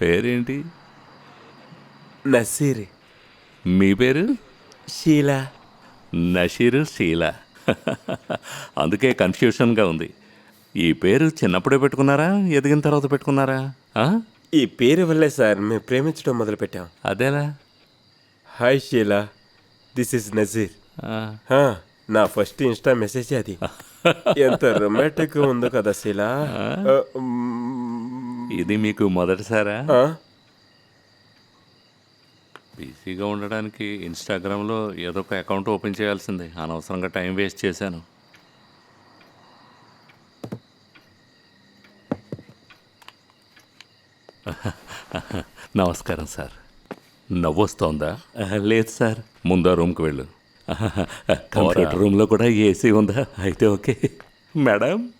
పేరేంటి? నసీర్. మీ పేరు? షీలా. నషీరు షీలా. అందుకే కన్ఫ్యూషన్గా ఉంది. ఈ పేరు చిన్నప్పుడే పెట్టుకున్నారా? ఎదిగిన తర్వాత పెట్టుకున్నారా? ఈ పేరు వల్లే సార్ మేము ప్రేమించడం మొదలుపెట్టాం. అదేలా? Hi Sheela this is Nazeer నా ఫస్ట్ ఇన్స్టా మెసేజ్ అది. ఎంత రొమాంటిక్ ఉందో కదా శీలా ఇది మీకు మొదటిసారా? బిజీగా ఉండడానికి ఇన్స్టాగ్రామ్లో ఏదో ఒక అకౌంట్ ఓపెన్ చేయాల్సిందే. అనవసరంగా టైం వేస్ట్ చేశాను. నమస్కారం సార్. నవ్వొస్తోందా? లేదు సార్. ముందా రూమ్కి వెళ్ళు. కంప్యూటర్ రూమ్లో కూడా ఏసీ ఉందా? అయితే ఓకే. మేడం?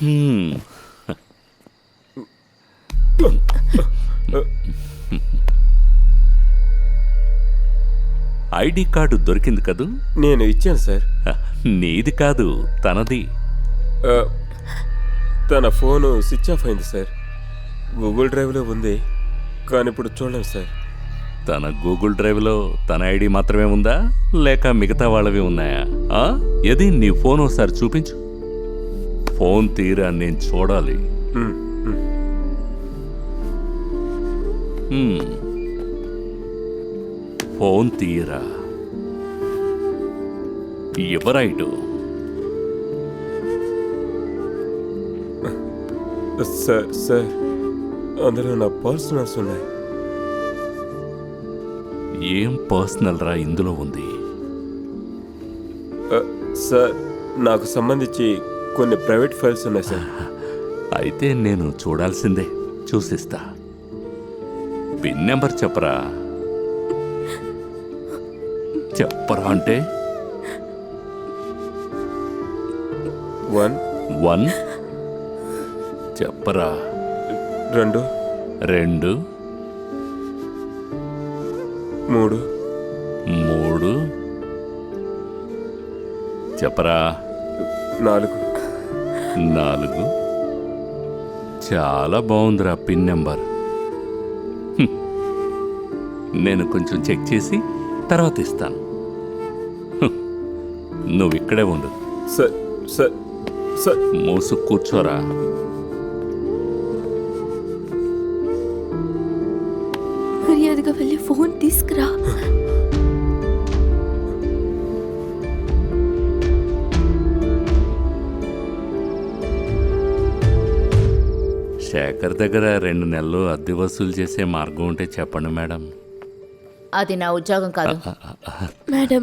ఐడి కార్డు దొరికింది కదూ? నేను ఇచ్చాను సార్. నీది కాదు తనది. తన ఫోను స్విచ్ ఆఫ్ అయింది సార్. గూగుల్ డ్రైవ్లో ఉంది కానీ ఇప్పుడు చూడలేం సార్. తన గూగుల్ డ్రైవ్లో తన ఐడి మాత్రమే ఉందా? లేక మిగతా వాళ్ళవి ఉన్నాయా? ఏది నీ ఫోన్ ఒకసారి చూపించు. ఫోన్ తీరా నేను చూడాలి. ఫోన్ తీయరా ఎవరైటు సార్ సార్ అందులో నా పర్సనల్స్ ఉన్నాయి. ఏం పర్సనల్ రా ఇందులో ఉంది? సార్ నాకు సంబంధించి కొన్ని ప్రైవేట్ ఫైల్స్ ఉన్నాయి సార్. అయితే నేను చూడాల్సిందే. చూసిస్తా. పిన్ నెంబర్ చెప్పరా? చెప్పరా అంటే? వన్. వన్? చెప్పరా? రెండు. రెండు? మూడు. మూడు? చెప్పరా? నాలుగు. నాలుగు. చాలా బాగుందిరా పిన్ నెంబర్. నేను కొంచెం చెక్ చేసి తర్వాత ఇస్తాను. నువ్వు ఇక్కడే ఉండు. Sir sir sir. మూసు కూర్చోరా. మర్యాదగా వెళ్ళి ఫోన్ తీసుకురా. శేఖర్ దగ్గర రెండు నెలలు అద్దె వసూలు చేసే మార్గం ఉంటే చెప్పండి మేడం. అది నా ఉద్యోగం కాదు. మేడం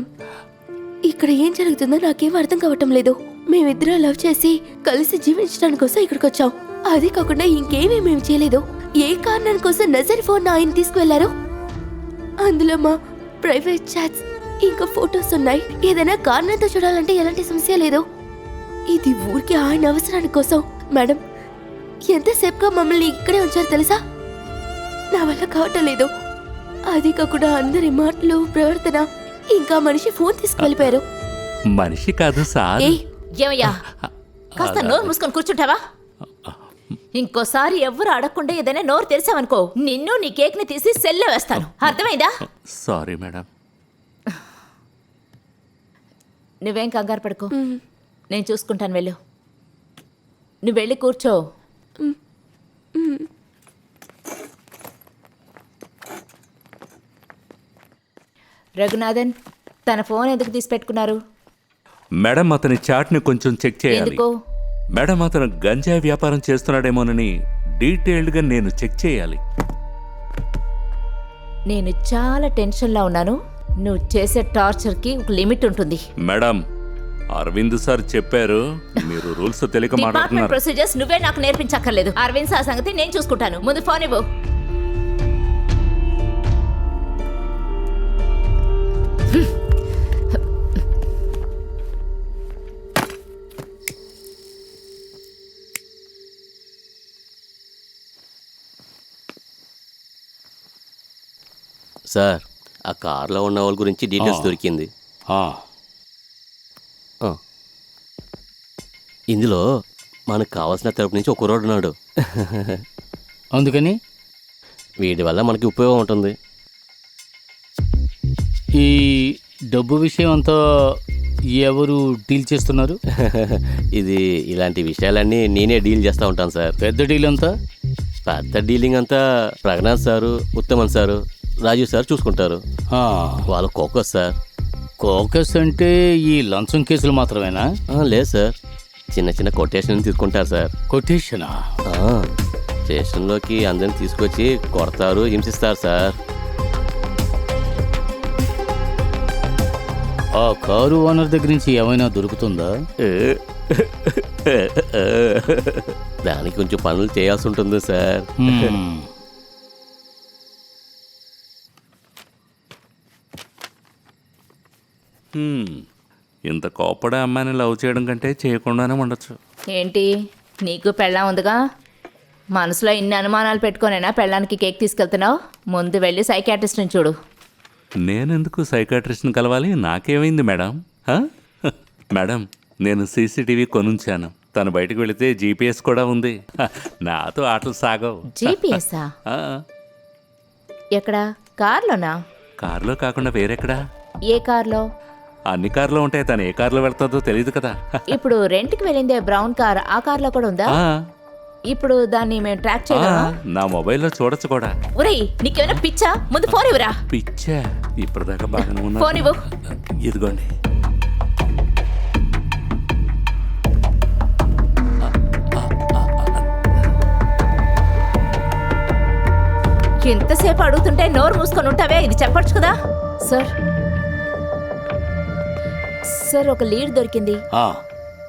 ఇక్కడ ఏం జరుగుతుందో నాకేం అర్థం కావటం లేదు. మేమిద్దరం లవ్ చేసి కలిసి జీవించడానికి కోసం ఇక్కడికి వచ్చాం. అది కాకుండా ఇంకేమీ మేము చేయలేదు. ఏ కారణం కోసం నజర్ ఫోన్ ఆయన తీసుకువెళ్ళారు అందులో మా ప్రైవేట్ చాట్స్ ఇంకా ఫొటోస్ ఉన్నాయి. ఏదైనా కారణంతో చూడాలంటే ఎలాంటి సమస్య లేదు. ఇది ఊరికి ఆయన అవసరాని కోసం. మేడం ఎంతసేపుగా మమ్మల్ని ఇక్కడే ఉంచారు తెలుసా? నా వల్ల కావటం లేదు. అది కాకుండా అందరి మాటలు ప్రవర్తన ఇంకా మనిషి ఫోన్ తీసుకువెళ్ళిపోయారు మనిషి కాదు సార్. ఏయ్ ఏమయ్యా? కాస్త నోరు మూసుకొని కూర్చుంటావా? ఇంకోసారి ఎవ్వరు అడగకుండా ఏదైనా నోరు తెరిచావనుకో నిన్ను నీ కేక్ని తీసి సెల్లో వేస్తాను. అర్థమైందా? Sorry madam. నువ్వేం కంగారు పడుకో. నేను చూసుకుంటాను వెళ్ళు. నువ్వు వెళ్ళి కూర్చో. రఘునాథన్ తన ఫోన్ ఎందుకు తీసి పెట్టుకున్నారు మేడం అతని చాట్ని కొంచెం చెక్ చేయాలి. ఎందుకు? మేడం అతను గంజాయి వ్యాపారం చేస్తున్నాడేమోనని డీటెయిల్డ్గా నేను చెక్ చేయాలి. నేను చాలా టెన్షన్లో ఉన్నాను. నువ్వు చేసే టార్చర్కి ఒక లిమిట్ ఉంటుంది. మేడం అరవింద్ సార్ చెప్పారు మీరు రూల్స్ తెలియక డిపార్ట్మెంట్ మాట్లాడుతున్నారు. ప్రొసీజర్స్ నువ్వే నాకు నేర్పించక్కర్లేదు. అరవింద్ ఆ సంగతి నేను చూసుకుంటాను. ముందు ఫోన్ ఇవ్వు. సార్ ఆ కార్లో ఉన్న వాళ్ళ గురించి డీటెయిల్స్ దొరికింది. ఆ. ఇందులో మనకు కావాల్సిన తరపు నుంచి ఒక కుర్రోడు ఉన్నాడు. అందుకని? వీడి వల్ల మనకి ఉపయోగం ఉంటుంది. ఈ డబ్బు విషయం అంతా ఎవరు డీల్ చేస్తున్నారు? ఇది ఇలాంటి విషయాలన్నీ నేనే డీల్ చేస్తూ ఉంటాను సార్. పెద్ద డీల్ అంతా? పెద్ద డీలింగ్ అంతా Praganath sir Uthaman sir Raju sir చూసుకుంటారు. వాళ్ళు కోకస్ సార్. కోకస్ అంటే ఈ లంచం కేసులు మాత్రమేనా? లేదు సార్. చిన్న చిన్న కొటేషన్ తీసుకుంటారు సార్. కొటేషనా? స్టేషన్లోకి అందరిని తీసుకొచ్చి కొడతారు హింసిస్తారు సార్. ఆ కారు ఓనర్ దగ్గర నుంచి ఏమైనా దొరుకుతుందా? దానికి కొంచెం పనులు చేయాల్సి ఉంటుంది సార్. ఇంత కోపడే అమ్మాయిని లవ్ చేయడం కంటే చేయకుండానే ఉండొచ్చు. ఏంటి? నీకు పెళ్ళాం ఉందిగా? మనసులో ఇన్ని అనుమానాలు పెట్టుకోనైనా పెళ్ళానికి కేక్ తీసుకెళ్తున్నావు? ముందు వెళ్ళి సైకాట్రిస్ట్ని చూడు. నేనెందుకు సైకాట్రిస్ట్ని కలవాలి? నాకేమైంది మేడం? హ? మేడం నేను సీసీటీవీ కొనుంచాను. తను బయటకు వెళితే జీపీఎస్ కూడా ఉంది. హ, నాతో ఆటలు సాగవు. జీపీఎస్ఆ ఆ, ఎక్కడ? కార్లోనా? కారులో కాకుండా వేరెక్కడా? ఏ కార్లో? అన్ని కార్లో ఉంటాయి తను ఏ కార్లో వెళ్తుందో తెలియదు కదా. ఇప్పుడు రెంట్కి వెళ్ళిందే బ్రౌన్ కార్ ఆ కార్లో కూడా ఉందా? ఆ, ఇప్పుడు దాన్ని మేము ట్రాక్ ఆ, చేయగలమా? నా మొబైల్లో చూడొచ్చు కూడా. ఒరేయ్ నీకేమైనా పిచ్చా? ముందు ఫోన్ ఇవ్వరా. పిచ్చా? ఇప్పటిదాకా బాగానే ఉన్నా ఫోన్ ఇవ్వు. ఇదిగోండి. ఎంతసేపు అడుగుతుంటే నోరు మూసుకొని ఉంటావే? ఇది చెప్పొచ్చు కదా? సార్ సార్ ఒక లీడ్ దొరికింది. ఆ,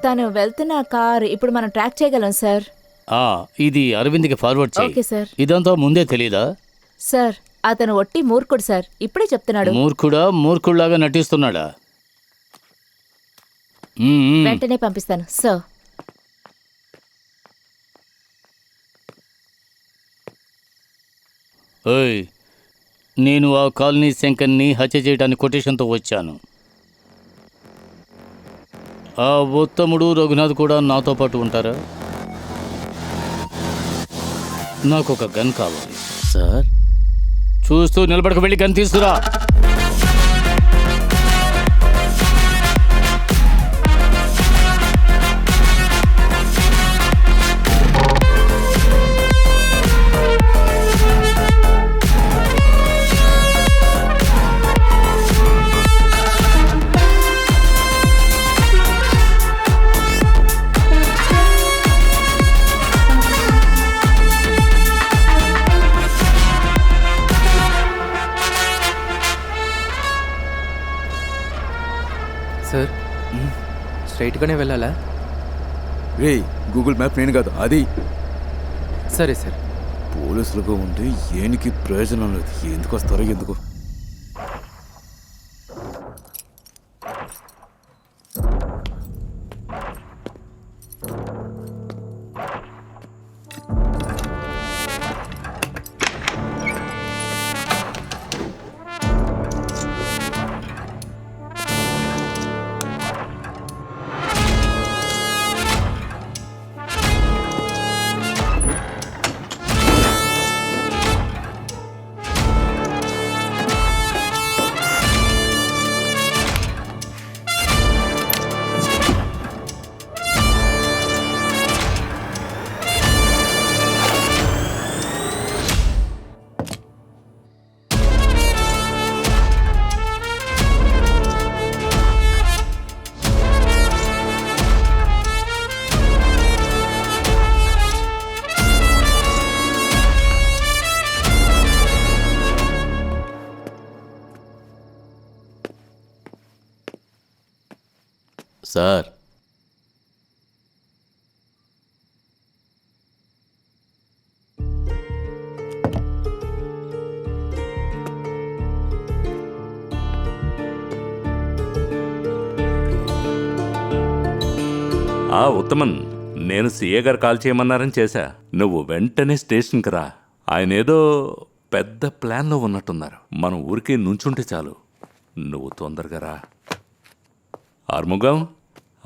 తను వెళ్తున్న కార్ ఇప్పుడు మనం ట్రాక్ చేయగలం సార్. ఆ, ఇది అరవింద్కి ఫార్వర్డ్ ఓకే చేయి సార్. ఇదంతా ముందే తెలీదా? సార్ అతను ఒట్టి మూర్ఖుడు సార్. ఇప్పుడే చెప్తున్నాడు. మూర్ఖుడా మూర్ఖుడిలాగా నటిస్తున్నాడా? మ్మ్, మ్మ్. వెంటనే పంపిస్తాను సార్. ఓయ్ నేను ఆ కాలనీ శంకర్ని హత్య చేయడానికి కొటేషన్తో వచ్చాను. ఆ ఉత్తముడు రఘునాథ్ కూడా నాతో పాటు ఉంటారా? నాకు ఒక గన్ కావాలి. సార్? చూస్తూ నిలబడక వెళ్ళి గన్ తీసుకురా. సార్. స్ట్రైట్గానే వెళ్ళాలా? రే గూగుల్ మ్యాప్ నేను కాదు అది. సరే సార్. పోలీసులుగా ఉండి ఏనికి ప్రయోజనం లేదు. ఎందుకు వస్తారో ఎందుకు? సార్. ఆ ఉత్తమన్ నేను సీఏ గారు కాల్ చేయమన్నారని చేశా. నువ్వు వెంటనే స్టేషన్కి రా. ఆయన ఏదో పెద్ద ప్లాన్లో ఉన్నట్టున్నారు. మనం ఊరికే నుంచుంటే చాలు. నువ్వు తొందరగా రా. ఆర్ముగం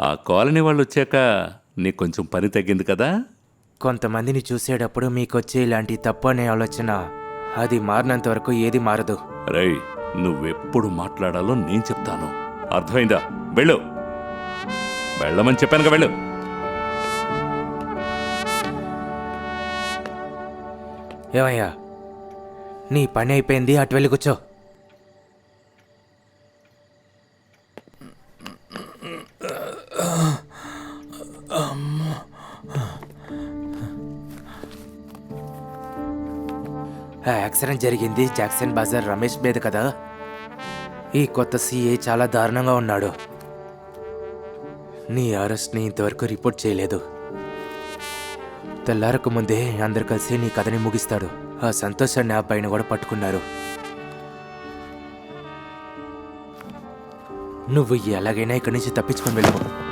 ఆ కాలనీ వాళ్ళు వచ్చాక నీకు కొంచెం పని తగ్గింది కదా? కొంతమందిని చూసేటప్పుడు మీకు వచ్చే ఇలాంటి తప్పు అనే ఆలోచన. అది మారినంత వరకు ఏది మారదు. రేయ్ నువ్వెప్పుడు మాట్లాడాలో నేను చెప్తాను. అర్థమైందా? వెళ్ళు. వెళ్ళమని చెప్పానుగా వెళ్ళు. ఏమయ్యా? నీ పని అయిపోయింది అటు వెళ్ళి కూర్చో. ఆ యాక్సిడెంట్ జరిగింది. జాక్సన్ బజార్ రమేష్ మీద కదా. ఈ కొత్త సీఏ చాలా దారుణంగా ఉన్నాడు. నీ అరెస్ట్ని ఇంతవరకు రిపోర్ట్ చేయలేదు. తెల్లారకు ముందే అందరు కలిసి నీ కథని ముగిస్తాడు. ఆ సంతోషాన్ని ఆ అబ్బాయిని కూడా పట్టుకున్నారు. నువ్వు ఎలాగైనా ఇక్కడి నుంచి తప్పించుకొని వెళ్ళు